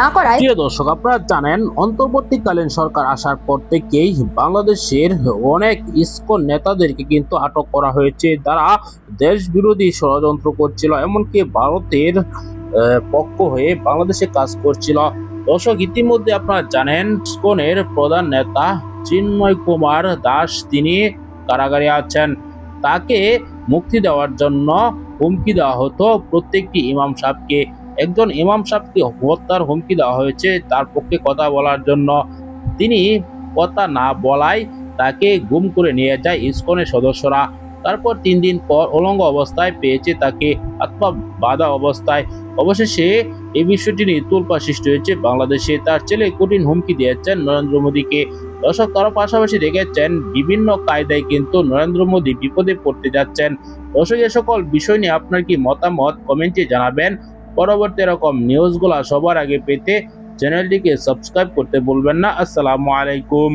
না করায় প্রিয় দর্শক, আপনারা জানেন, অন্তর্বর্তীকালীন সরকার আসার পর থেকেই বাংলাদেশের অনেক ইসকন নেতাদেরকে কিন্তু আটক করা হয়েছে। যারা দেশ বিরোধী ষড়যন্ত্র করছিল, এমনকি ভারতের পক্ষ হয়ে বাংলাদেশে কাজ করছিল। দর্শক, ইতিমধ্যে আপনারা জানেন, ইসকনের প্রধান নেতা চিন্ময় কুমার দাস, তিনি কারাগারে আছেন। তাকে মুক্তি দেওয়ার জন্য হুমকি দেওয়া হতো প্রত্যেকটি ইমাম সাহেবকে। একজন ইমাম সাহেবকে হত্যার হুমকি দেওয়া হয়েছে, তার পক্ষে কথা বলার জন্য। তিনি কথা না বলায় তাকে গুম করে নিয়ে যায় ইসকনের সদস্যরা। তারপর তিন দিন পর অলঙ্গ অবস্থায় পেয়েছে তাকে, আত্মা বাধা অবস্থায়। অবশেষে এই বিষয়টি নিয়ে তোলপা সৃষ্টি হয়েছে বাংলাদেশে। তার ছেলে কঠিন হুমকি দিয়েছেন নরেন্দ্র মোদীকে। দর্শক তারা পাশাপাশি রেখেছেন বিভিন্ন কায়দায় কিন্তু নরেন্দ্র মোদী বিপদে পড়তে যাচ্ছেন। দর্শক, এ সকল বিষয় নিয়ে আপনার কি মতামত? কমেন্টে জানাবেন। পরবর্তী এরকম নিউজগুলো সবার আগে পেতে চ্যানেলটিকে সাবস্ক্রাইব করতে ভুলবেন না। আসসালামু আলাইকুম।